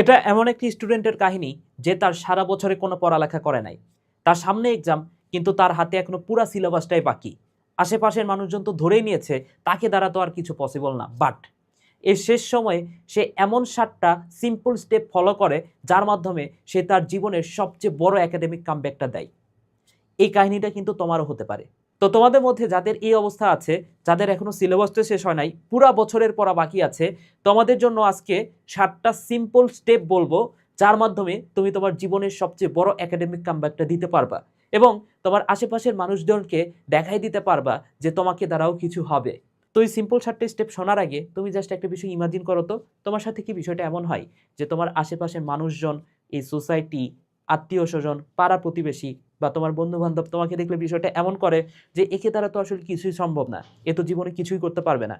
এটা এমন একটি স্টুডেন্টের কাহিনী যে তার সারা বছরে কোনো পড়ালেখা করে নাই। তার সামনে এক্সাম কিন্তু তার হাতে এখনও পুরা সিলেবাসটাই বাকি। আশেপাশের মানুষজন তো ধরেই নিয়েছে, তাকে দ্বারা তো আর কিছু পসিবল না। বাট এর শেষ সময়ে সে এমন সাতটা সিম্পল স্টেপ ফলো করে, যার মাধ্যমে সে তার জীবনের সবচেয়ে বড় একাডেমিক কামব্যাকটা দেয়। এই কাহিনীটা কিন্তু তোমারও হতে পারে। তো তোমাদের মধ্যে যাদের এই অবস্থা আছে, যাদের এখনও সিলেবাসটা শেষ হয় নাই, পুরা বছরের পড়া বাকি আছে, তোমাদের জন্য আজকে সাতটা সিম্পল স্টেপ বলব, যার মাধ্যমে তুমি তোমার জীবনের সবচেয়ে বড় একাডেমিক কামব্যাকটা দিতে পারবা এবং তোমার আশেপাশের মানুষজনকে দেখাই দিতে পারবা যে তোমাকে দ্বারাও কিছু হবে। তো এই সিম্পল সাতটা স্টেপ শোনার আগে তুমি জাস্ট একটা বিষয় ইমাজিন করো তো, তোমার সাথে কি বিষয়টা এমন হয় যে তোমার আশেপাশের মানুষজন, এই সোসাইটি আত্মীয় স্বজন পাড়া প্রতিবেশী বা তোমার বন্ধু বান্ধব তোমাকে দেখলে বিষয়টা এমন করে যে, একে দ্বারা তো আসলে কিছুই সম্ভব না। এ তো জীবনে কিছুই করতে পারবে না।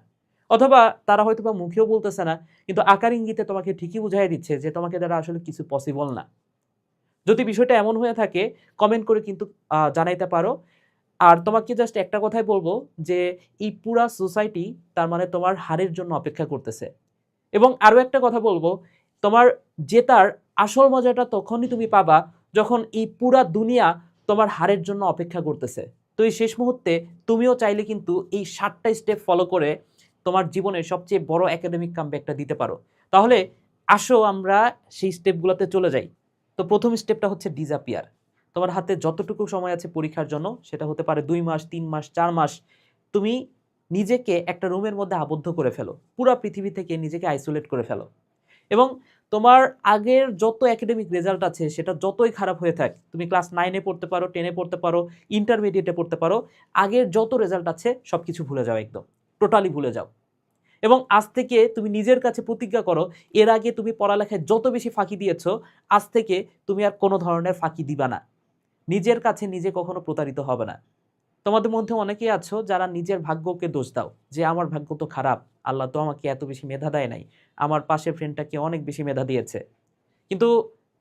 অথবা তারা হয়তো বা মুখেও বলতেছে না, কিন্তু আকার ইঙ্গিতে তোমাকে ঠিকই বুঝাই দিচ্ছে যে, তোমাকে দ্বারা আসলে কিছু পসিবল না। যদি বিষয়টা এমন হয়ে থাকে কমেন্ট করে কিন্তু জানাইতে পারো। আর তোমাকে জাস্ট একটা কথাই বলব যে, এই পুরা সোসাইটি তার মানে তোমার হারের জন্য অপেক্ষা করতেছে। এবং আরও একটা কথা বলব, তোমার জেতার আসল মজাটা তখনই তুমি পাবা যখন এই পুরা দুনিয়া তোমার হারের জন্য অপেক্ষা করতেছে। তো এই শেষ মুহূর্তে তুমিও চাইলে কিন্তু এই সাতটা স্টেপ ফলো করে তোমার জীবনের সবচেয়ে বড় একাডেমিক কামব্যাকটা দিতে পারো। তাহলে আসো আমরা সেই স্টেপগুলোতে চলে যাই। তো প্রথম স্টেপটা হচ্ছে ডিজাপিয়ার তোমার হাতে যতটুকু সময় আছে পরীক্ষার জন্য, সেটা হতে পারে দুই মাস, তিন মাস, চার মাস, তুমি নিজেকে একটা রুমের মধ্যে আবদ্ধ করে ফেলো। পুরো পৃথিবী থেকে নিজেকে আইসোলেট করে ফেলো। এবং তোমার আগের যত একাডেমিক রেজাল্ট আছে, সেটা যতই খারাপ হয়ে থাক, তুমি ক্লাস নাইনে পড়তে পারো টেনে পড়তে পারো ইন্টারমিডিয়েটে পড়তে পারো, আগের যত রেজাল্ট আছে সব কিছু ভুলে যাও একদম টোটালি ভুলে যাও। এবং আজ থেকে তুমি নিজের কাছে প্রতিজ্ঞা করো, এর আগে তুমি পড়ালেখায় যত বেশি ফাঁকি দিয়েছ, আজ থেকে তুমি আর কোনো ধরনের ফাঁকি দিবা না। নিজের কাছে নিজে কখনো প্রতারিত হবে না। তোমাদের মধ্যে অনেকেই আছো যারা নিজের ভাগ্যকে দোষ দাও, যে আমার ভাগ্য তো খারাপ, আল্লাহ তো আমাকে এত বেশি মেধা দেয় নাই, আমার পাশের ফ্রেন্ডটাকে অনেক বেশি মেধা দিয়েছে। কিন্তু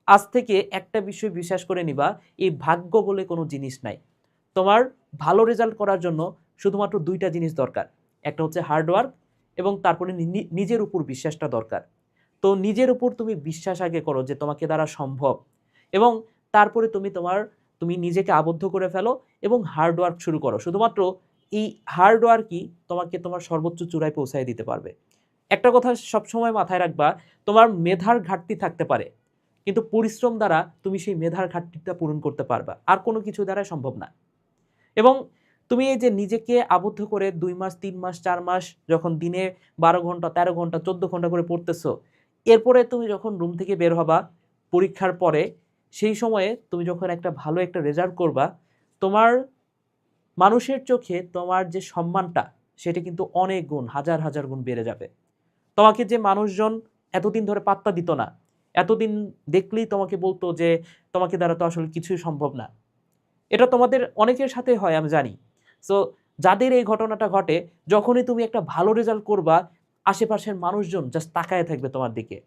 আজ থেকে একটা বিষয় বিশ্বাস করে নিবা, এই ভাগ্য বলে কোনো জিনিস নাই। তোমার ভালো রেজাল্ট করার জন্য শুধুমাত্র দুইটা জিনিস দরকার, একটা হচ্ছে হার্ডওয়ার্ক এবং তারপরে নিজের উপর বিশ্বাসটা দরকার। তো নিজের উপর তুমি বিশ্বাস আগে করো যে তোমাকে দ্বারা সম্ভব এবং তারপরে তুমি তোমার তুমি নিজেকে আবদ্ধ করে ফেলো এবং হার্ডওয়ার্ক শুরু করো। শুধুমাত্র এই হার্ডওয়ার্কই তোমাকে তোমার সর্বোচ্চ চূড়ায় পৌঁছায় দিতে পারবে। একটা কথা সবসময় মাথায় রাখবা, তোমার মেধার ঘাটতি থাকতে পারে, কিন্তু পরিশ্রম দ্বারা তুমি সেই মেধার ঘাটতিটা পূরণ করতে পারবা। আর কোনো কিছু দ্বারা সম্ভব না। এবং তুমি এই যে নিজেকে আবদ্ধ করে দুই মাস, তিন মাস, চার মাস যখন দিনে বারো ঘণ্টা, তেরো ঘণ্টা, চোদ্দ ঘণ্টা করে পড়তেছো, এরপরে তুমি যখন রুম থেকে বের হবা, পরীক্ষার পরে সেই সময়ে তুমি যখন একটা ভালো একটা রেজাল্ট করবা, তোমার মানুষের চোখে তোমার যে সম্মানটা, সেটা কিন্তু অনেক গুণ, হাজার হাজার গুণ বেড়ে যাবে। তোমাকে যে মানুষজন এতদিন ধরে পাত্তা দিত না, এতদিন দেখলেই তোমাকে বলতো যে, তোমাকে দ্বারা তো আসলে কিছুই সম্ভব না। এটা তোমাদের অনেকের সাথে হয়, আমি জানি। সো যাদের এই ঘটনাটা ঘটে, যখনই তুমি একটা ভালো রেজাল্ট করবা, আশেপাশের মানুষজন জাস্ট তাকায় থাকবে তোমার দিকে।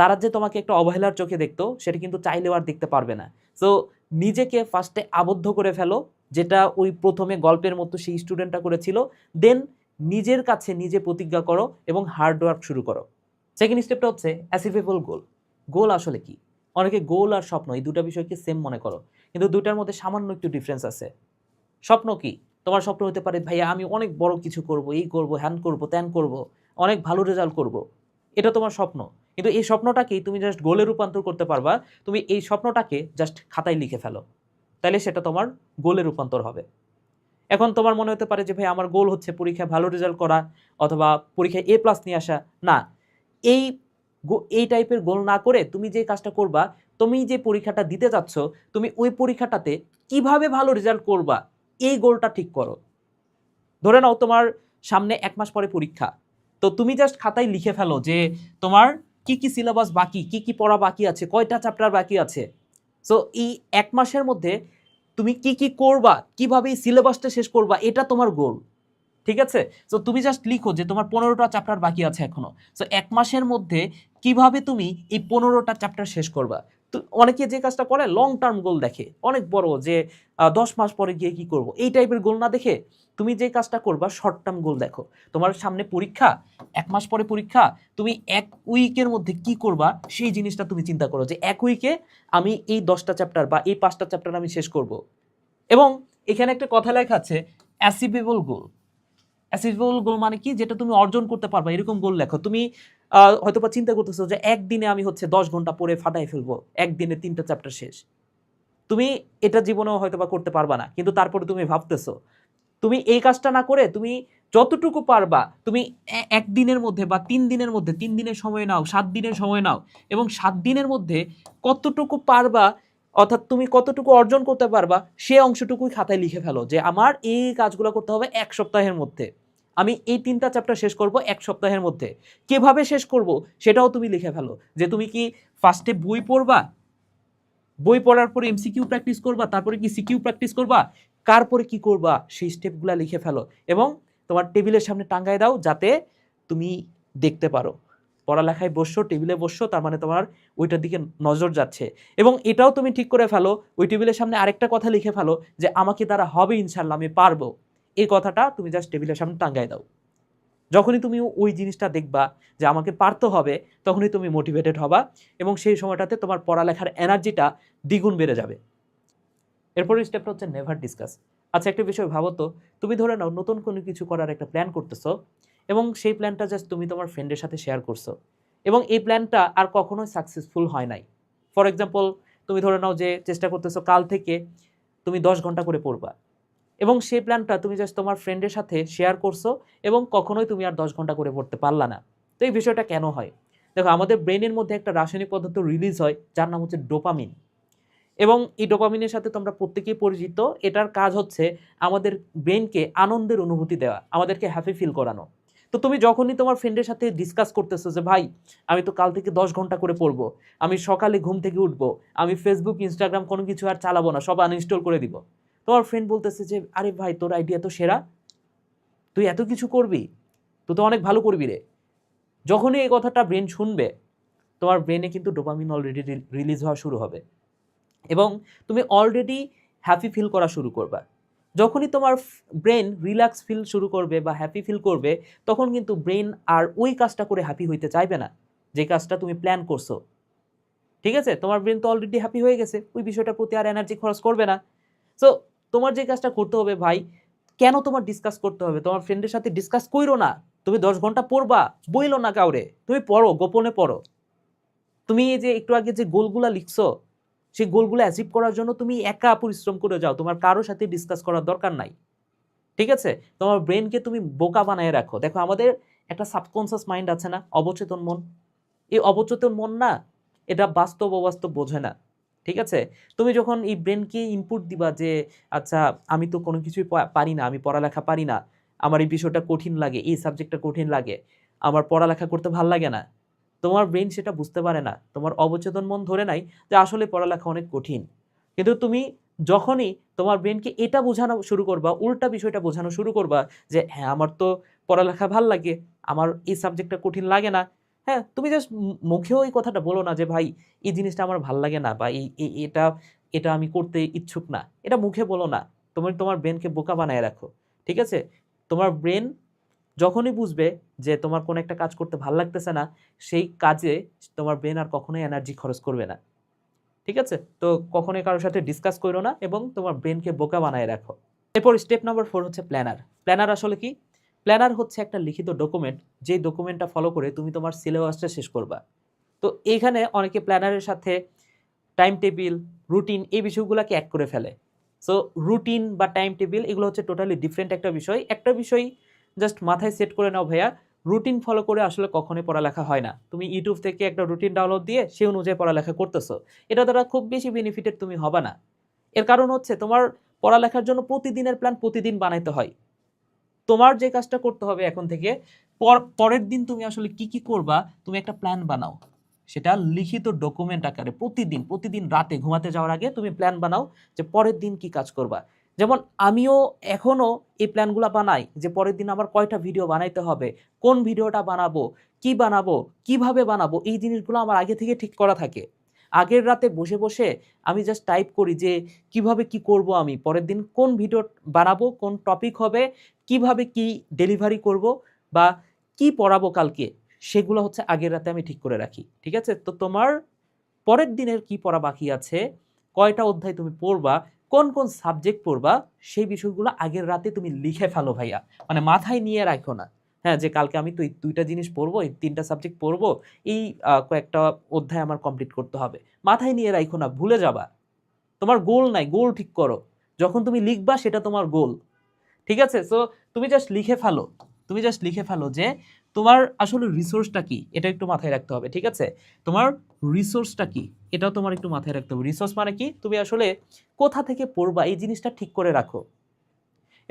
তারা যে তোমাকে একটা অবহেলার চোখে দেখতো, সেটা কিন্তু চাইলেও আর দেখতে পারবে না। সো নিজেকে ফার্স্টে আবদ্ধ করে ফেলো, যেটা ওই প্রথমে গল্পের মতো সেই স্টুডেন্টটা করেছিল। দেন নিজের কাছে নিজে প্রতিজ্ঞা করো এবং হার্ডওয়ার্ক শুরু করো। সেকেন্ড স্টেপটা হচ্ছে অ্যাসিভেবল গোল গোল আসলে কি? অনেকে গোল আর স্বপ্ন, এই দুটা বিষয়কে সেম মনে করো। কিন্তু দুটার মধ্যে সামান্য একটু ডিফারেন্স আছে। স্বপ্ন কি? তোমার স্বপ্ন হতে পারে, ভাইয়া, আমি অনেক বড় কিছু করব, এই করব, হ্যান করব, ত্যান করব, অনেক ভালো রেজাল্ট করব। এটা তোমার স্বপ্ন। কিন্তু এই স্বপ্নটাকেই তুমি জাস্ট গোলে রূপান্তর করতে পারবা, তুমি এই স্বপ্নটাকে জাস্ট খাতায় লিখে ফেলো। তাহলে সেটা তোমার গোলে রূপান্তর হবে। এখন তোমার মনে হতে পারে যে, ভাই, আমার গোল হচ্ছে পরীক্ষায় ভালো রেজাল্ট করা অথবা পরীক্ষায় এ প্লাস নিয়ে আসা। না, এই এই টাইপের গোল না করে তুমি যে কাজটা করবা, তুমি যে পরীক্ষাটা দিতে যাচ্ছ, তুমি ওই পরীক্ষাটাতে কীভাবে ভালো রেজাল্ট করবা, এই গোলটা ঠিক করো। ধরে নাও তোমার সামনে এক মাস পরে পরীক্ষা। তো তুমি জাস্ট খাতায় লিখে ফেলো যে, তোমার কি কি সিলেবাস বাকি, কি কি পড়া বাকি আছে, কয়টা চ্যাপ্টার বাকি আছে? সো এই এক মাসের মধ্যে তুমি কি কি করবা, কীভাবে এই সিলেবাসটা শেষ করবা, এটা তোমার গোল ঠিক আছে? সো তুমি জাস্ট লিখো যে তোমার পনেরোটা চ্যাপ্টার বাকি আছে এখনও। সো এক মাসের মধ্যে কীভাবে তুমি এই পনেরোটা চ্যাপ্টার শেষ করবা? তো অনেকে যে কাজটা করে লং টার্ম গোল দেখে। অনেক বড় যে দশ মাস পরে গিয়ে কি করব? এই টাইপের গোল না দেখে তুমি যে কাজটা করবা শর্ট টার্ম গোল দেখো। তোমার সামনে পরীক্ষা, এক মাস পরে পরীক্ষা, তুমি এক উইকের মধ্যে কি করবা, সেই জিনিসটা তুমি চিন্তা করো যে, এক উইকে আমি এই দশটা চ্যাপ্টার বা এই পাঁচটা চ্যাপ্টার আমি শেষ করব। এবং এখানে একটা কথা লেখা আছে অ্যাসিভেবল গোল অ্যাসিভেবল গোল মানে কি? যেটা তুমি অর্জন করতে পারবা, এরকম গোল লেখো। তুমি আহ, হয়তোবা চিন্তা করতেছো যে একদিনে আমি হচ্ছে দশ ঘণ্টা পরে ফাটাই ফেলব। একদিনে তিনটা চ্যাপ্টার শেষ। তুমি এটা জীবনেও হয়তোবা করতে পারবা না কিন্তু তারপরে তুমি ভাবতেছো তুমি এই কাজটা না করে তুমি যতটুকু পারবা তুমি একদিনের মধ্যে বা তিন দিনের মধ্যে তিন দিনের সময় নাও সাত দিনের সময় নাও এবং সাত দিনের মধ্যে কতটুকু পারবা অর্থাৎ তুমি কতটুকু অর্জন করতে পারবা সে অংশটুকুই খাতায় লিখে ফেলো যে আমার এই কাজগুলো করতে হবে এক সপ্তাহের মধ্যে। আমি এই তিনটা চ্যাপ্টার শেষ করব এক সপ্তাহের মধ্যে। কীভাবে শেষ করব সেটাও তুমি লিখে ফেলো। যে তুমি কি ফার্স্টে বই পড়বা? বই পড়ার পরে এমসিকিউ প্র্যাকটিস করবা? তারপরে কি সিকিউ প্র্যাকটিস করবা? কার পরে কি করবা? সেই স্টেপগুলো লিখে ফেলো এবং তোমার টেবিলের সামনে টাঙ্গায় দাও যাতে তুমি দেখতে পারো। পড়ালেখায় বসছো, টেবিলে বসছো, তার মানে তোমার ওইটার দিকে নজর যাচ্ছে। এবং এটাও তুমি ঠিক করে ফেলো, ওই টেবিলের সামনে আরেকটা কথা লিখে ফেলো যে আমাকে তারা হবে ইনশাল্লাহ আমি পারব। এই কথাটা তুমি জাস্ট টেবিলের সামনে টাঙ্গায় দাও। যখনই তুমি ওই জিনিসটা দেখবা যে আমাকে পারতে হবে, তখনই তুমি মোটিভেটেড হবা এবং সেই সময়টাতে তোমার পড়ালেখার এনার্জিটা দ্বিগুণ বেড়ে যাবে। এরপরের স্টেপটা হচ্ছে নেভার ডিসকাস আচ্ছা একটা বিষয় ভাবো তো, তুমি ধরে নাও নতুন কোনো কিছু করার একটা প্ল্যান করতেছো এবং সেই প্ল্যানটা জাস্ট তুমি তোমার ফ্রেন্ডের সাথে শেয়ার করছ এবং এই প্ল্যানটা আর কখনোই সাকসেসফুল হয় নাই। ফর এক্সাম্পল তুমি ধরে নাও যে চেষ্টা করতেছো কাল থেকে তুমি দশ ঘণ্টা করে পড়বা। এবং সেই প্ল্যানটা তুমি জাস্ট তোমার ফ্রেন্ডের সাথে শেয়ার করছ এবং কখনোই তুমি আর দশ ঘণ্টা করে পড়তে পারলা না। তো এই বিষয়টা কেন হয়? দেখো, আমাদের ব্রেনের মধ্যে একটা রাসায়নিক পদার্থ রিলিজ হয়, যার নাম হচ্ছে ডোপামিন এবং এই ডোপামিনের সাথে তোমরা প্রত্যেকেই পরিচিত, এটার কাজ হচ্ছে আমাদের ব্রেনকে আনন্দের অনুভূতি দেওয়া, আমাদেরকে হ্যাপি ফিল করানো। তো তুমি যখনই তোমার ফ্রেন্ডের সাথে ডিসকাস করতেছো যে, ভাই, আমি তো কাল থেকে দশ ঘণ্টা করে পড়ব, আমি সকালে ঘুম থেকে উঠবো, আমি ফেসবুক ইনস্টাগ্রাম কোনো কিছু আর চালাবো না, সব আনইনস্টল করে দিব। তোমার ফ্রেন্ড বলতেছে যে, আরে ভাই, তোর আইডিয়া তো সেরা। তুই এত কিছু করবি? তুই তো অনেক ভালো করবি রে। যখনই এই কথাটা ব্রেন শুনবে, তোমার ব্রেনে কিন্তু ডোপামিন অলরেডি রিলিজ হওয়া শুরু হবে। এবং তুমি অলরেডি হ্যাপি ফিল করা শুরু করবা। যখনই তোমার ব্রেন রিল্যাক্স ফিল শুরু করবে বা হ্যাপি ফিল করবে, তখন কিন্তু ব্রেন আর ওই কাজটা করে হ্যাপি হইতে চাইবে না, যে কাজটা তুমি প্ল্যান করছ। ঠিক আছে? তোমার ব্রেন তো অলরেডি হ্যাপি হয়ে গেছে, ওই বিষয়টার প্রতি আর এনার্জি খরচ করবে না। সো তোমার যে কাজটা করতে হবে ভাই, কেন তোমার ডিসকাস করতে হবে? তোমার ফ্রেন্ডের সাথে ডিসকাস করো না। তুমি দশ ঘণ্টা পড়বা, বইলো না কাউরে। তুমি পড়ো, গোপনে পড়ো। তুমি এই যে একটু আগে যে গোলগুলা লিখছো, সেই গোলগুলো অ্যাচিভ করার জন্য তুমি একা পরিশ্রম করে যাও। তোমার কারোর সাথে ডিসকাস করার দরকার নাই। ঠিক আছে? তোমার ব্রেনকে তুমি বোকা বানায় রাখো। দেখো, আমাদের একটা সাবকনসিয়াস মাইন্ড আছে না? অবচেতন মন। এই অবচেতন মন না, এটা বাস্তব অবাস্তব বোঝে না। ঠিক আছে? তুমি যখন এই ব্রেনকে ইনপুট দিবা যে আচ্ছা আমি তো কোনো কিছুই পারি না, আমি পড়ালেখা পারি না, আমার এই বিষয়টা কঠিন লাগে, এই সাবজেক্টটা কঠিন লাগে, আমার পড়ালেখা করতে ভালো লাগে না। তোমার ব্রেন সেটা বুঝতে পারে না, তোমার অবচেতন মন ধরে নাই যে, আসলে পড়ালেখা অনেক কঠিন। কিন্তু তুমি যখনই তোমার ব্রেনকে এটা বোঝানো শুরু করবা, উল্টা বিষয়টা বোঝানো শুরু করবা যে হ্যাঁ আমার তো পড়ালেখা ভালো লাগে, আমার এই সাবজেক্টটা কঠিন লাগে না। হ্যাঁ তুমি জাস্ট মুখেও এই কথাটা বলো না যে, ভাই, এই জিনিসটা আমার ভালো লাগে না বা এই এটা এটা আমি করতে ইচ্ছুক না। এটা মুখে বলো না। তুমি তোমার ব্রেনকে বোকা বানায় রাখো, ঠিক আছে? তোমার ব্রেন যখনই বুঝবে যে, তোমার কোনো একটা কাজ করতে ভালো লাগতেছে না, সেই কাজে তোমার ব্রেন আর কখনোই এনার্জি খরচ করবে না, ঠিক আছে? তো কখনোই কারোর সাথে ডিসকাস করো না এবং তোমার ব্রেনকে বোকা বানায় রাখো। এরপর স্টেপ নাম্বার ফোর হচ্ছে প্ল্যানার প্ল্যানার আসলে কি? প্ল্যানার হচ্ছে একটা লিখিত ডকুমেন্ট যে ডকুমেন্টটা ফলো করে তুমি তোমার সিলেবাসটা শেষ করবা। তো এইখানে অনেকে প্ল্যানারের সাথে টাইম টেবিল রুটিন এই বিষয়গুলোকে এক করে ফেলে। সো রুটিন বা টাইম টেবিল এগুলো হচ্ছে টোটালি ডিফারেন্ট একটা বিষয়। একটা বিষয় জাস্ট মাথায় সেট করে নাও ভাইয়া রুটিন ফলো করে আসলে কখনোই পড়ালেখা হয় না। তুমি ইউটিউব থেকে একটা রুটিন ডাউনলোড দিয়ে সেই অনুযায়ী পড়ালেখা করতেছো। এটা দ্বারা খুব বেশি বেনিফিটেড তুমি হবে না। এর কারণ হচ্ছে তোমার পড়ালেখার জন্য প্রতিদিনের প্ল্যান প্রতিদিন বানাইতে হয়। তোমার যে কাজটা করতে হবে এখন থেকে, পর- পরের দিন তুমি আসলে কি কি করবা, তুমি একটা প্ল্যান বানাও। সেটা লিখিত ডকুমেন্ট আকারে প্রতিদিন প্রতিদিন রাতে ঘুমাতে যাওয়ার আগে তুমি প্ল্যান বানাও যে পরের দিন কি কাজ করবা। যেমন আমিও এখনও এই প্ল্যানগুলো বানাই যে পরের দিন আমার কয়টা ভিডিও বানাইতে হবে, কোন ভিডিওটা বানাবো, কি বানাবো, কীভাবে বানাবো, এই জিনিসগুলো আমার আগে থেকে ঠিক করা থাকে। আগের রাতে বসে বসে আমি জাস্ট টাইপ করি যে, কীভাবে কি করব আমি? পরের দিন কোন ভিডিও বানাবো, কোন টপিক হবে, কীভাবে কি ডেলিভারি করব বা কি পড়াবো কালকে? সেগুলো হচ্ছে আগের রাতে আমি ঠিক করে রাখি। ঠিক আছে? তো তোমার পরের দিনের কি পড়া বাকি আছে? কয়টা অধ্যায় তুমি পড়বা? কোন কোন সাবজেক্ট পড়বা? সেই বিষয়গুলো আগের রাতে তুমি লিখে ফেলো ভাইয়া। মানে মাথায় নিয়ে রাখো না। হ্যাঁ যে কালকে আমি তো এই দুইটা জিনিস পড়ব, এই তিনটা সাবজেক্ট পড়ব, এই কয়েকটা অধ্যায় আমার কমপ্লিট করতে হবে। মাথায় নিয়ে রাখো না, ভুলে যাবা। তোমার গোল নাই গোল ঠিক করো। যখন তুমি লিখবা, সেটা তোমার গোল ঠিক আছে? সো তুমি জাস্ট লিখে ফেলো। তুমি জাস্ট লিখে ফেলো যে, তোমার আসলে রিসোর্সটা কি? এটা একটু মাথায় রাখতে হবে, ঠিক আছে? তোমার রিসোর্সটা কি? এটাও তোমার একটু মাথায় রাখতে হবে। রিসোর্স মানে কি? তুমি আসলে কোথা থেকে পড়বা? এই জিনিসটা ঠিক করে রাখো।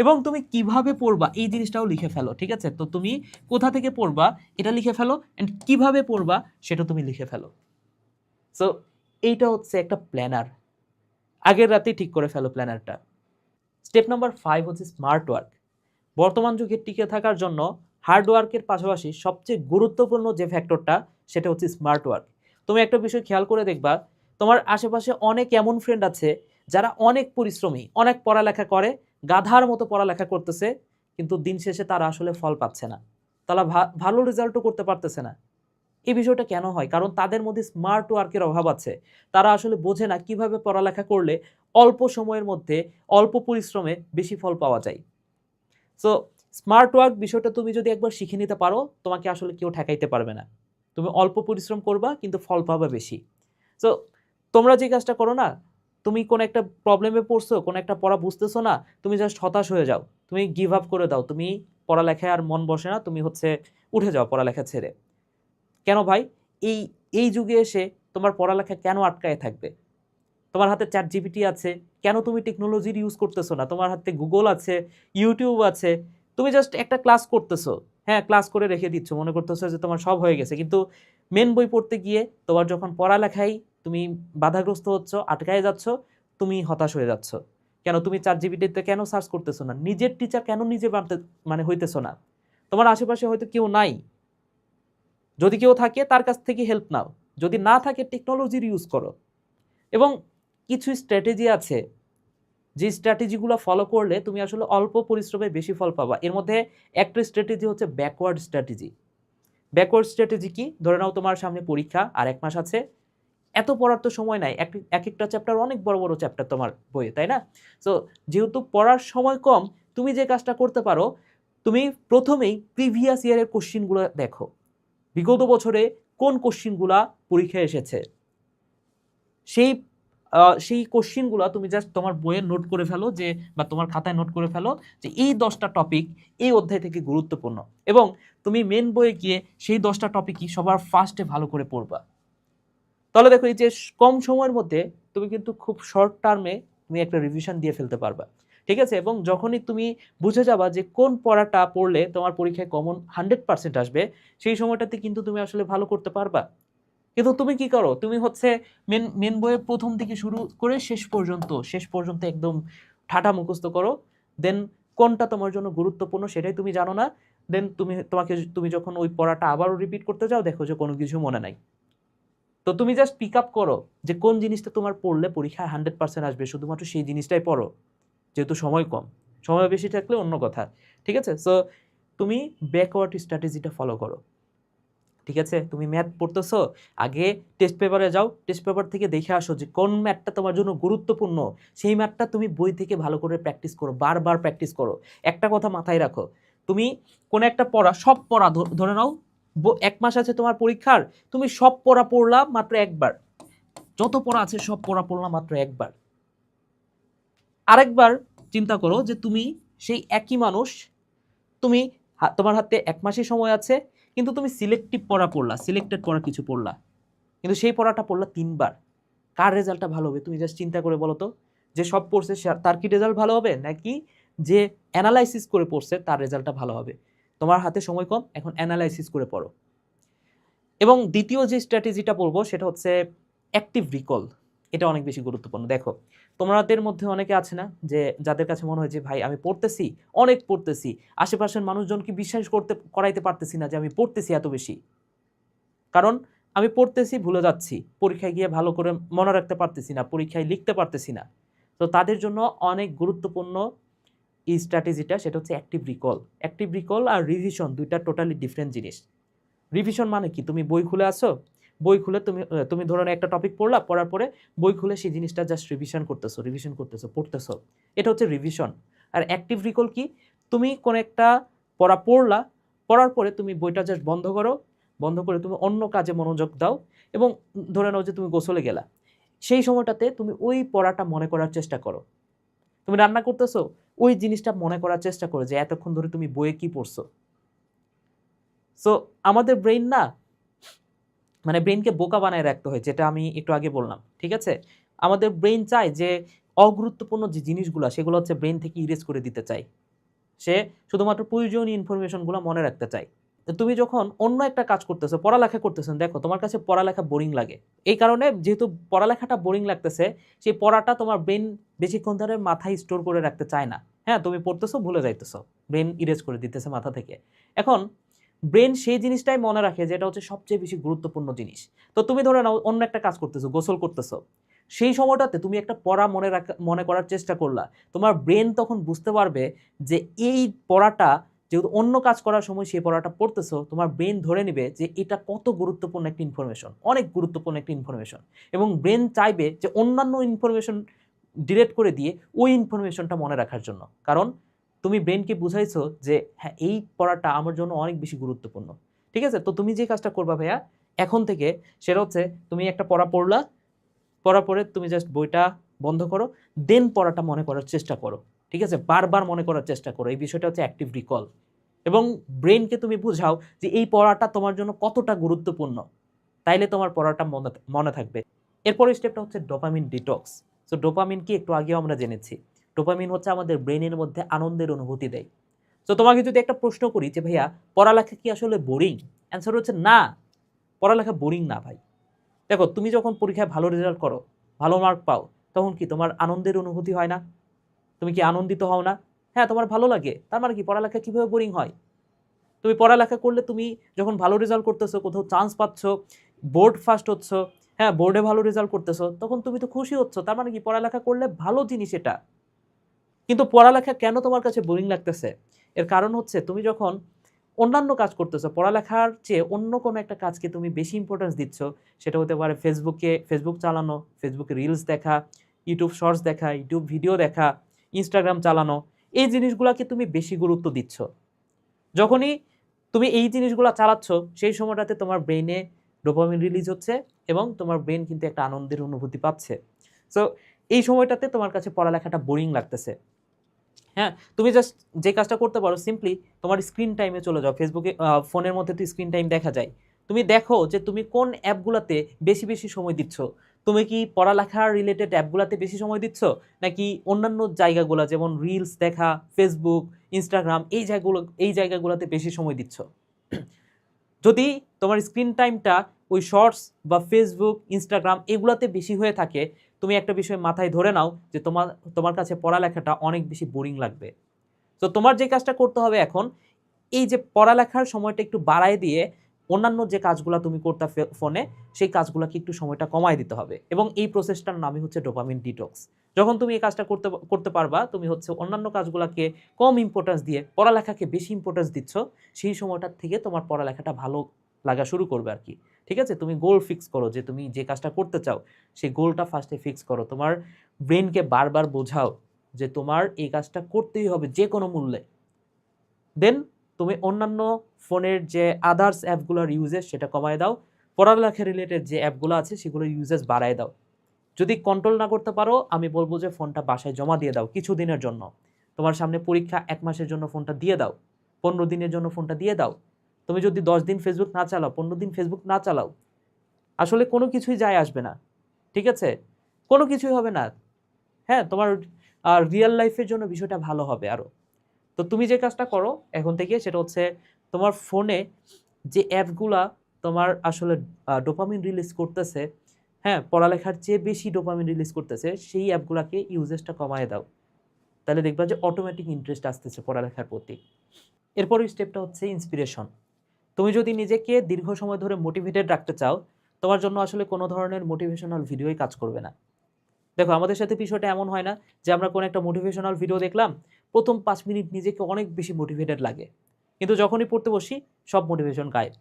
এবং তুমি কীভাবে পড়বা? এই জিনিসটাও লিখে ফেলো, ঠিক আছে? তো তুমি কোথা থেকে পড়বা, এটা লিখে ফেলো অ্যান্ড কীভাবে পড়বা, সেটা তুমি লিখে ফেলো। সো এইটা হচ্ছে একটা প্ল্যানার আগের রাতেই ঠিক করে ফেলো প্ল্যানারটা স্টেপ নাম্বার ফাইভ হচ্ছে স্মার্ট ওয়ার্ক বর্তমান যুগে টিকে থাকার জন্য হার্ড ওয়ার্কের পাশাপাশি সবচেয়ে গুরুত্বপূর্ণ যে ফ্যাক্টরটা সেটা হচ্ছে স্মার্ট ওয়ার্ক তুমি একটা বিষয় খেয়াল করে দেখবা, তোমার আশেপাশে অনেক এমন ফ্রেন্ড আছে, যারা অনেক পরিশ্রমী, অনেক পড়ালেখা করে গাধার মতো পড়ালেখা করতেছে, কিন্তু দিন শেষে তারা আসলে ফল পাচ্ছে না। তারা ভালো রেজাল্টও করতে পারতেছে না। এই বিষয়টা কেন হয়? কারণ তাদের মধ্যে স্মার্ট ওয়ার্কের অভাব আছে। তারা আসলে বোঝে না কীভাবে পড়ালেখা করলে অল্প সময়ের মধ্যে অল্প পরিশ্রমে বেশি ফল পাওয়া যায়। সো স্মার্ট ওয়ার্ক বিষয়টা তুমি যদি একবার শিখে নিতে পারো, তোমাকে আসলে কেউ ঠেকাইতে পারবে না। তুমি অল্প পরিশ্রম করবা, কিন্তু ফল পাবা বেশি। সো তোমরা যে কাজটা করো না তুমি কোনো একটা প্রবলেমে পড়ছো, কোনো একটা পড়া বুঝতেছো না, তুমি জাস্ট হতাশ হয়ে যাও। তুমি গিভ আপ করে দাও। তুমি পড়ালেখায় আর মন বসে না, তুমি হচ্ছে উঠে যাও পড়ালেখা ছেড়ে। কেন ভাই? এই এই যুগে এসে তোমার পড়ালেখা কেন আটকায় থাকবে? তোমার হাতে চ্যাট জিপিটি আছে, কেন তুমি টেকনোলজির ইউজ করতেছো না? তোমার হাতে গুগল আছে ইউটিউব আছে, তুমি জাস্ট একটা ক্লাস করতেছো। হ্যাঁ ক্লাস করে রেখে দিচ্ছ, মনে করতেছো যে তোমার সব হয়ে গেছে। কিন্তু মেন বই পড়তে গিয়ে তোমার যখন পড়ালেখাই তুমি বাধাগ্রস্ত হচ্ছ, আটকায় যাচ্ছ, তুমি হতাশ হয়ে যাচ্ছ। কেন? তুমি চার জিবিটিতে কেন সার্চ করতেছো না? নিজের টিচার কেন নিজে বানতে মানে হইতেছো না? তোমার আশেপাশে হয়তো কেউ নাই। যদি কেউ থাকে, তার কাছ থেকে হেল্প নাও। যদি না থাকে টেকনোলজির ইউজ করো। এবং কিছু স্ট্র্যাটেজি আছে। যে স্ট্র্যাটেজিগুলো ফলো করলে তুমি আসলে অল্প পরিশ্রমে বেশি ফল পাবা। এর মধ্যে একটা স্ট্র্যাটেজি হচ্ছে ব্যাকওয়ার্ড স্ট্র্যাটেজি ব্যাকওয়ার্ড স্ট্র্যাটেজি কি? ধরে নাও তোমার সামনে পরীক্ষা, আর এক মাস আছে। এত পড়ার তো সময় নাই। এক এক একটা চ্যাপ্টার অনেক বড় বড় চ্যাপ্টার তোমার বইয়ে, তাই না? সো যেহেতু পড়ার সময় কম, তুমি যে কাজটা করতে পারো, তুমি প্রথমেই প্রিভিয়াস ইয়ারের কোশ্চিনগুলো দেখো। বিগত বছরে কোন কোশ্চিনগুলা পরীক্ষায় এসেছে? সেই সেই কোশ্চিনগুলো তুমি জাস্ট তোমার বইয়ে নোট করে ফেলো যে, বা তোমার খাতায় নোট করে ফেলো যে, এই দশটা টপিক এই অধ্যায় থেকে গুরুত্বপূর্ণ। এবং তুমি মেন বইয়ে গিয়ে সেই দশটা টপিকই সবার ফার্স্টে ভালো করে পড়বা। তাহলে দেখো এই যে কম সময়ের মধ্যে তুমি কিন্তু খুব শর্ট টার্মে তুমি একটা রিভিশন দিয়ে ফেলতে পারবা। ঠিক আছে? এবং যখনই তুমি বুঝে যাবা যে কোন পড়াটা পড়লে তোমার পরীক্ষায় কমন হান্ড্রেড পার্সেন্ট আসবে, সেই সময়টাতে কিন্তু তুমি আসলে ভালো করতে পারবা। কিন্তু তুমি কি করো? তুমি হচ্ছে মেন মেন বইয়ের প্রথম থেকে শুরু করে শেষ পর্যন্ত শেষ পর্যন্ত একদম ঠাটা মুখস্থ করো। দেন কোনটা তোমার জন্য গুরুত্বপূর্ণ সেটাই তুমি জানো না। দেন তুমি, তোমাকে তুমি যখন ওই পড়াটা আবারও রিপিট করতে যাও, দেখো যে কোনো কিছু মনে নাই। তো তুমি জাস্ট পিক আপ করো যে কোন জিনিসটা তোমার পড়লে পরীক্ষায় হান্ড্রেড পার্সেন্ট আসবে, শুধুমাত্র সেই জিনিসটাই পড়ো, যেহেতু সময় কম। সময় বেশি থাকলে অন্য কথা, ঠিক আছে? সো তুমি ব্যাকওয়ার্ড স্ট্র্যাটেজিটা ফলো করো, ঠিক আছে? তুমি ম্যাথ পড়তেছো, আগে টেস্ট পেপারে যাও টেস্ট পেপার থেকে দেখে আসো যে কোন ম্যাথটা তোমার জন্য গুরুত্বপূর্ণ, সেই ম্যাথটা তুমি বই থেকে ভালো করে প্র্যাকটিস করো, বারবার প্র্যাকটিস করো। একটা কথা মাথায় রাখো, তুমি কোনো একটা পড়া, সব পড়া ধরে নাও এক মাস আছে তোমার পরীক্ষার, তুমি সব পড়া পড়লা মাত্র একবার। যত পড়া আছে সব পড়া পড়লাম মাত্র একবার। আরেকবার চিন্তা করো যে তুমি সেই একই মানুষ, তুমি তোমার হাতে এক মাসের সময় আছে, কিন্তু তুমি সিলেক্টিভ পড়া পড়লা সিলেক্টেড পড়া কিছু পড়লা। কিন্তু সেই পড়াটা পড়লা তিনবার। কার রেজাল্টটা ভালো হবে, তুমি জাস্ট চিন্তা করে বলো তো, যে সব পড়ছে তার কি রেজাল্ট ভালো হবে? নাকি যে অ্যানালাইসিস করে পড়ছে, তার রেজাল্টটা ভালো হবে? তোমার হাতে সময় কম, এখন অ্যানালাইসিস করে পড়ো। এবং দ্বিতীয় যে স্ট্র্যাটেজিটা বলব, সেটা হচ্ছে অ্যাক্টিভ রিকল এটা অনেক বেশি গুরুত্বপূর্ণ। দেখো, তোমাদের মধ্যে অনেকে আছে না, যে যাদের কাছে মনে হয় যে, ভাই, আমি পড়তেছি, অনেক পড়তেছি। আশেপাশের মানুষজনকে বিশ্বাস করতে, করাইতে পারতেছি না যে, আমি পড়তেছি এত বেশি। কারণ আমি পড়তেছি, ভুলে যাচ্ছি। পরীক্ষায় গিয়ে ভালো করে মনে রাখতে পারতেছি না, পরীক্ষায় লিখতে পারতেছি না। তো তাদের জন্য অনেক গুরুত্বপূর্ণ এই স্ট্র্যাটেজিটা সেটা হচ্ছে অ্যাক্টিভ রিকল অ্যাক্টিভ রিকল আর রিভিশন দুইটা টোটালি ডিফারেন্ট জিনিস। রিভিশন মানে কি? তুমি বই খুলে আসো বই খুলে তুমি তুমি ধরো একটা টপিক পড়লা, পড়ার পরে বই খুলে সেই জিনিসটা জাস্ট রিভিশন করতেছো রিভিশন করতেছো, পড়তেছো। এটা হচ্ছে রিভিশন আর অ্যাক্টিভ রিকল কি? তুমি কোন একটা পড়া পড়লা, পড়ার পরে তুমি বইটা জাস্ট বন্ধ করো, বন্ধ করে তুমি অন্য কাজে মনোযোগ দাও এবং ধরে নাও যে তুমি গোসলে গেলা। সেই সময়টাতে তুমি ওই পড়াটা মনে করার চেষ্টা করো। তুমি রান্না করতেছো ওই জিনিসটা মনে করার চেষ্টা করে যে এতক্ষণ ধরে তুমি বইয়ে কি পড়ছো। সো আমাদের ব্রেইন না মানে ব্রেনকে বোকা বানায় রাখতে হয়, যেটা আমি একটু আগে বললাম, ঠিক আছে? আমাদের ব্রেন চায় যে অগুরুত্বপূর্ণ যে জিনিসগুলো, সেগুলো হচ্ছে ব্রেন থেকে ইরেজ করে দিতে চায়। সে শুধুমাত্র প্রয়োজনীয় ইনফরমেশনগুলো মনে রাখতে চায়। তুমি যখন অন্য একটা কাজ করতেছো, পড়ালেখা করতেছো, দেখো তোমার কাছে পড়ালেখা বোরিং লাগে। এই কারণে যেহেতু পড়ালেখাটা বোরিং লাগতেছে, সেই পড়াটা তোমার ব্রেন বেশিক্ষণ ধরে মাথায় স্টোর করে রাখতে চায় না। হ্যাঁ তুমি পড়তেছো, ভুলে যাইতেছো। ব্রেন ইরেজ করে দিতেছে মাথা থেকে। এখন ব্রেন সেই জিনিসটাই মনে রাখে যেটা হচ্ছে সবচেয়ে বেশি গুরুত্বপূর্ণ জিনিস। তো তুমি ধরে নাও, অন্য একটা কাজ করতেছো, গোসল করতেছো। সেই সময়টাতে তুমি একটা পড়া মনে রাখা, মনে করার চেষ্টা করলা। তোমার ব্রেন তখন বুঝতে পারবে যে এই পড়াটা যেহেতু অন্য কাজ করার সময় সেই পড়াটা পড়তেছো, তোমার ব্রেন ধরে নেবে যে এটা কত গুরুত্বপূর্ণ একটা ইনফরমেশন অনেক গুরুত্বপূর্ণ একটা ইনফরমেশন এবং ব্রেন চাইবে যে অন্যান্য ইনফরমেশন ডিলেট করে দিয়ে ওই ইনফরমেশনটা মনে রাখার জন্য। কারণ তুমি ব্রেনকে বুঝাইছো যে হ্যাঁ এই পড়াটা আমার জন্য অনেক বেশি গুরুত্বপূর্ণ। ঠিক আছে? তো তুমি যে কাজটা করবা ভাইয়া, এখন থেকে সেটা হচ্ছে তুমি একটা পড়া পড়লা পড়ার পরে তুমি জাস্ট বইটা বন্ধ করো দেন পড়াটা মনে করার চেষ্টা করো। ঠিক আছে? বারবার মনে করার চেষ্টা করো। এই বিষয়টা হচ্ছে অ্যাক্টিভ রিকল এবং ব্রেনকে তুমি বুঝাও যে এই পড়াটা তোমার জন্য কতটা গুরুত্বপূর্ণ। তাইলে তোমার পড়াটা মনে মনে থাকবে। এরপরের স্টেপটা হচ্ছে ডোপামিন ডিটক্স সো ডোপামিন কি একটু আগেও আমরা জেনেছি। ডোপামিন হচ্ছে আমাদের ব্রেনের মধ্যে আনন্দের অনুভূতি দেয়। তো তোমাকে যদি একটা প্রশ্ন করি যে, ভাইয়া, পড়ালেখা কি আসলে বোরিং অ্যান্সার হচ্ছে না। পড়ালেখা বোরিং না, ভাই। দেখো, তুমি যখন পরীক্ষায় ভালো রেজাল্ট করো, ভালো মার্ক পাও, তখন কি তোমার আনন্দের অনুভূতি হয় না? তুমি কি আনন্দিত হও না? হ্যাঁ তোমার ভালো লাগে। তার মানে কি? পড়ালেখা কীভাবে বোরিং হয়? তুমি পড়ালেখা করলে তুমি যখন ভালো রেজাল্ট করতেছো, কোথাও চান্স পাচ্ছ বোর্ড ফার্স্ট হচ্ছ হ্যাঁ বোর্ডে ভালো রেজাল্ট করতেছো, তখন তুমি তো খুশি হচ্ছ। তার মানে কি? পড়ালেখা করলে ভালো জিনিস এটা। কিন্তু পড়ালেখা কেন তোমার কাছে বোরিং লাগতেছে? এর কারণ হচ্ছে তুমি যখন অন্যান্য কাজ করতেছো, পড়ালেখার চেয়ে অন্য কোনো একটা কাজকে তুমি বেশি ইম্পর্টেন্স দিচ্ছ, সেটা হতে পারে ফেসবুকে ফেসবুক চালানো ফেসবুকে রিলস দেখা ইউটিউব শর্টস দেখা ইউটিউব ভিডিও দেখা ইনস্টাগ্রাম চালানো, এই জিনিসগুলোকে তুমি বেশি গুরুত্ব দিচ্ছ। যখনই তুমি এই জিনিসগুলো চালাচ্ছ, সেই সময়টাতে তোমার ব্রেনে ডোপামিন রিলিজ হচ্ছে এবং তোমার ব্রেন কিন্তু একটা আনন্দের অনুভূতি পাচ্ছে। সো এই সময়টাতে তোমার কাছে পড়ালেখাটা বোরিং লাগতেছে। হ্যাঁ তুমি জাস্ট যে কাজটা করতে পারো সিম্পলি তোমার স্ক্রিন টাইমে চলে যাও। ফেসবুকে ফোনের মধ্যে তো স্ক্রিন টাইম দেখা যায়। তুমি দেখো যে তুমি কোন অ্যাপগুলোতে বেশি বেশি সময় দিচ্ছ। তুমি কি পড়ালেখার রিলেটেড অ্যাপগুলোতে বেশি সময় দিচ্ছ? নাকি অন্যান্য জায়গাগুলো, যেমন রিলস দেখা ফেসবুক ইনস্টাগ্রাম এই জায়গাগুলো, এই জায়গাগুলোতে বেশি সময় দিচ্ছ? যদি তোমার স্ক্রিন টাইমটা ওই শর্টস বা ফেসবুক ইনস্টাগ্রাম এগুলাতে বেশি হয়ে থাকে, তুমি একটা বিষয় মাথায় ধরে নাও যে তোমার তোমার কাছে পড়ালেখাটা অনেক বেশি বোরিং লাগবে। তো তোমার যে কাজটা করতে হবে এখন, এই যে পড়ালেখার সময়টা একটু বাড়ায় দিয়ে অন্যান্য যে কাজগুলো তুমি করতে ফোনে, সেই কাজগুলোকে একটু সময়টা কমায় দিতে হবে। এবং এই প্রসেসটার নামই হচ্ছে ডোপামিন ডিটক্স যখন তুমি এই কাজটা করতে করতে পারবা, তুমি হচ্ছে অন্যান্য কাজগুলোকে কম ইম্পর্টেন্স দিয়ে পড়ালেখাকে বেশি ইম্পর্টেন্স দিচ্ছ, সেই সময়টার থেকে তোমার পড়ালেখাটা ভালো লাগা শুরু করবে আর কি ঠিক আছে? তুমি গোল ফিক্স করো যে তুমি যে কাজটা করতে চাও, সেই গোলটা ফার্স্টে ফিক্স করো। তোমার ব্রেনকে বারবার বোঝাও যে তোমার এই কাজটা করতেই হবে যে কোনো মূল্যে। দেন তুমি অন্যান্য ফোনের যে আদার্স অ্যাপগুলোর ইউজেস সেটা কমায় দাও। পড়ালেখা রিলেটেড যে অ্যাপগুলো আছে সেগুলোর ইউজেস বাড়ায় দাও। যদি কন্ট্রোল না করতে পারো, আমি বলব যে ফোনটা বাসায় জমা দিয়ে দাও কিছু দিনের জন্য। তোমার সামনে পরীক্ষা এক মাসের জন্য ফোনটা দিয়ে দাও, পনেরো দিনের জন্য ফোনটা দিয়ে দাও। তুমি যদি দশ দিন ফেসবুক না চালাও, পনেরো দিন ফেসবুক না চালাও, আসলে কোনো কিছুই যায় আসবে না। ঠিক আছে? কোনো কিছুই হবে না। হ্যাঁ তোমার রিয়েল লাইফের জন্য বিষয়টা ভালো হবে আরও তো তুমি যে কাজটা করো এখন থেকে সেটা হচ্ছে তোমার ফোনে যে অ্যাপগুলা তোমার আসলে ডোপামিন রিলিজ করতেছে হ্যাঁ পড়ালেখার চেয়ে বেশি ডোপামিন রিলিজ করতেছে, সেই অ্যাপগুলোকে ইউজেসটা কমায় দাও। তাহলে দেখবা যে অটোমেটিক ইন্টারেস্ট আসতেছে পড়ালেখার প্রতি। এরপরের স্টেপটা হচ্ছে ইন্সপিরেশন তুমি যদি নিজেকে দীর্ঘ সময় ধরে মোটিভেটেড রাখতে চাও, তোমার জন্য আসলে কোনো ধরনের মোটিভেশনাল ভিডিওই কাজ করবে না। দেখো, আমাদের সাথে বিষয়টা এমন হয় না যে আমরা কোনো একটা মোটিভেশনাল ভিডিও দেখলাম, প্রথম পাঁচ মিনিট নিজেকে অনেক বেশি মোটিভেটেড লাগে। কিন্তু যখনই পড়তে বসি, সব মোটিভেশন গায়েব।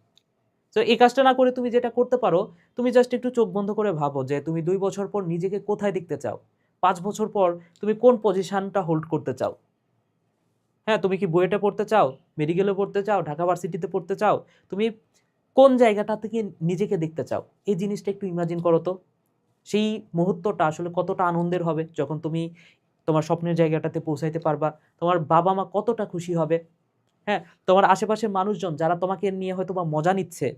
তো এই কাজটা না করে তুমি যেটা করতে পারো, তুমি জাস্ট একটু চোখ বন্ধ করে ভাবো যে তুমি দুই বছর পর নিজেকে কোথায় দেখতে চাও? পাঁচ বছর পর তুমি কোন পজিশনটা হোল্ড করতে চাও? হ্যাঁ তুমি কি বুয়েটে পড়তে চাও? মেডিকেলে পড়তে চাও? ঢাকা ভার্সিটিতে পড়তে চাও? তুমি কোন জায়গাটা থেকে নিজেকে দেখতে চাও? এই জিনিসটা একটু ইমাজিন করো তো। সেই মুহূর্তটা আসলে কতটা আনন্দের হবে যখন তুমি তোমার স্বপ্নের জায়গাটাতে পৌঁছাইতে পারবা, তোমার বাবা মা কতটা খুশি হবে। হ্যাঁ তোমার আশেপাশের মানুষজন যারা তোমাকে নিয়ে হয়তো বা মজা নিচ্ছে,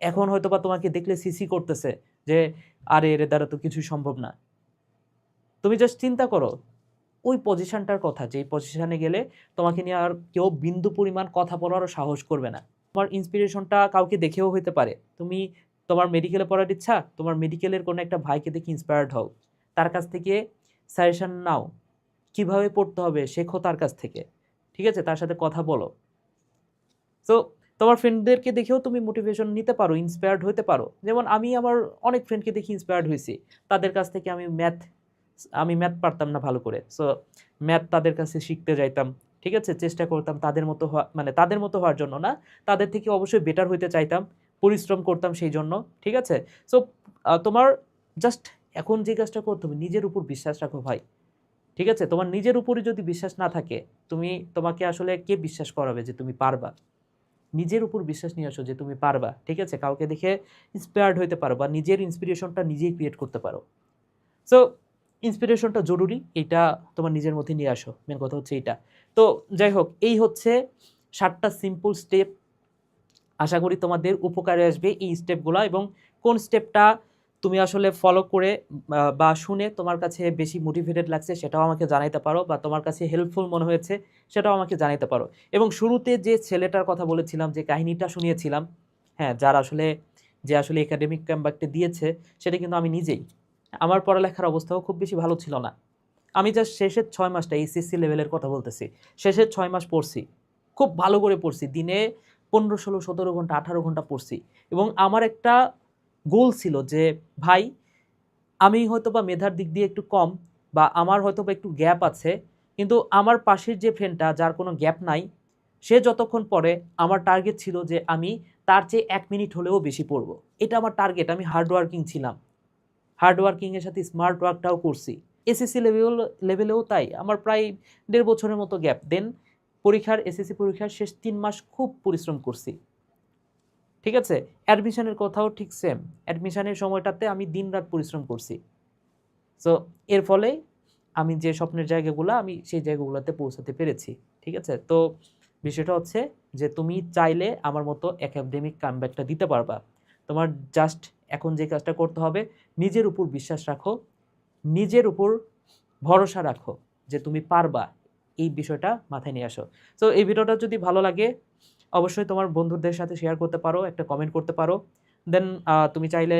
এখন হয়তো বা তোমাকে দেখলে সিসি করতেছে যে, আরে এর দ্বারা তো কিছুই সম্ভব না। তুমি জাস্ট চিন্তা করো, ওই পজিশনটার কথা যে পজিশনে গেলে তোমাকে নিয়ে আর কেউ বিন্দু পরিমাণ কথা বলারও সাহস করবে না। তোমার ইন্সপিরেশনটা কাউকে দেখেও হতে পারে। তুমি তোমার মেডিকেলে পড়ার ইচ্ছা, তোমার মেডিকেলের কোনো একটা ভাইকে দেখে ইন্সপায়ার্ড হও। তার কাছ থেকে সাজেশন নাও। কীভাবে পড়তে হবে শেখো তার কাছ থেকে। ঠিক আছে? তার সাথে কথা বলো। সো তোমার ফ্রেন্ডদেরকে দেখেও তুমি মোটিভেশন নিতে পারো ইন্সপায়ার্ড হতে পারো। যেমন আমি আমার অনেক ফ্রেন্ডকে দেখে ইন্সপায়ার্ড হয়েছি তাদের কাছ থেকে আমি ম্যাথ আমি ম্যাথ পারতাম না ভালো করে। সো ম্যাথ তাদের কাছে শিখতে যাইতাম। ঠিক আছে? চেষ্টা করতাম তাদের মতো হওয়া মানে তাদের মতো হওয়ার জন্য না। তাদের থেকে অবশ্যই বেটার হইতে চাইতাম। পরিশ্রম করতাম সেই জন্য, ঠিক আছে? সো তোমার জাস্ট এখন যে কাজটা করতে হবে, নিজের উপর বিশ্বাস রাখো ভাই, ঠিক আছে? তোমার নিজের উপরই যদি বিশ্বাস না থাকে, তুমি, তোমাকে আসলে কে বিশ্বাস করাবে যে তুমি পারবা? নিজের উপর বিশ্বাস নিয়ে আসো যে তুমি পারবা, ঠিক আছে? কাউকে দেখে ইন্সপায়ার্ড হইতে পারো বা নিজের ইন্সপিরেশনটা নিজেই ক্রিয়েট করতে পারো। সো ইন্সপিরেশনটা জরুরি, এটা তোমার নিজের মধ্যে নিয়ে আসো। মেন কথা হচ্ছে এইটা। তো যাই হোক, এই হচ্ছে সাতটা সিম্পল স্টেপ আশা করি তোমাদের উপকারে আসবে এই স্টেপগুলো এবং কোন স্টেপটা তুমি আসলে ফলো করে, বা শুনে তোমার কাছে বেশি মোটিভেটেড লাগছে সেটাও আমাকে জানাইতে পারো বা তোমার কাছে হেল্পফুল মনে হয়েছে সেটাও আমাকে জানাইতে পারো। এবং শুরুতে যে ছেলেটার কথা বলেছিলাম, যে কাহিনীটা শুনিয়েছিলাম হ্যাঁ যার আসলে, যে আসলে একাডেমিক ক্যাম্বাকটা দিয়েছে সেটা কিন্তু আমি নিজেই। আমার পড়ালেখার অবস্থাও খুব বেশি ভালো ছিল না। আমি জাস্ট শেষের ছয় মাসটা এইচএসসি লেভেলের কথা বলতেছি। শেষের ছয় মাস পড়ছি। খুব ভালো করে পড়ছি। দিনে পনেরো, ষোলো, সতেরো ঘণ্টা, আঠারো ঘণ্টা পড়ছি। এবং আমার একটা গোল ছিল যে, ভাই, আমি হয়তো বা মেধার দিক দিয়ে একটু কম বা আমার হয়তো বা একটু গ্যাপ আছে, কিন্তু আমার পাশের যে ফ্রেন্ডটা যার কোনো গ্যাপ নাই, সে যতক্ষণ পরে আমার টার্গেট ছিল যে, আমি তার চেয়ে এক মিনিট হলেও বেশি পড়ব। এটা আমার টার্গেট আমি হার্ড ওয়ার্কিং ছিলাম। হার্ডওয়ার্কিংয়ের সাথে স্মার্ট ওয়ার্কটাও করছি। এসএসসি লেভেল লেভেলেও তাই, আমার প্রায় দেড় বছরের মতো গ্যাপ দেন পরীক্ষার এসএসসি পরীক্ষার শেষ তিন মাস খুব পরিশ্রম করছি। ঠিক আছে? অ্যাডমিশনের কথাও ঠিক সেম অ্যাডমিশনের সময়টাতে আমি দিনরাত পরিশ্রম করছি। সো এর ফলে আমি যে স্বপ্নের জায়গাগুলো, আমি সেই জায়গাগুলোতে পৌঁছাতে পেরেছি। ঠিক আছে? তো বিষয়টা হচ্ছে যে, তুমি চাইলে আমার মতো একাডেমিক কামব্যাকটা দিতে পারবা। তোমার জাস্ট এখন যে কাজটা করতে হবে, নিজের উপর বিশ্বাস রাখো। নিজের উপর ভরসা রাখো যে তুমি পারবা। এই বিষয়টা মাথায় নিয়ে আসো। তো এই ভিডিওটা যদি ভালো লাগে, অবশ্যই তোমার বন্ধুদের সাথে শেয়ার করতে পারো, একটা কমেন্ট করতে পারো। দেন তুমি চাইলে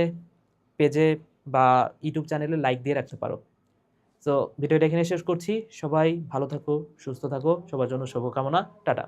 পেজে বা ইউটিউব চ্যানেলে লাইক দিয়ে রাখতে পারো। তো ভিডিওটা এখানে শেষ করছি। সবাই ভালো থাকো, সুস্থ থাকো। সবার জন্য শুভকামনা। টাটা।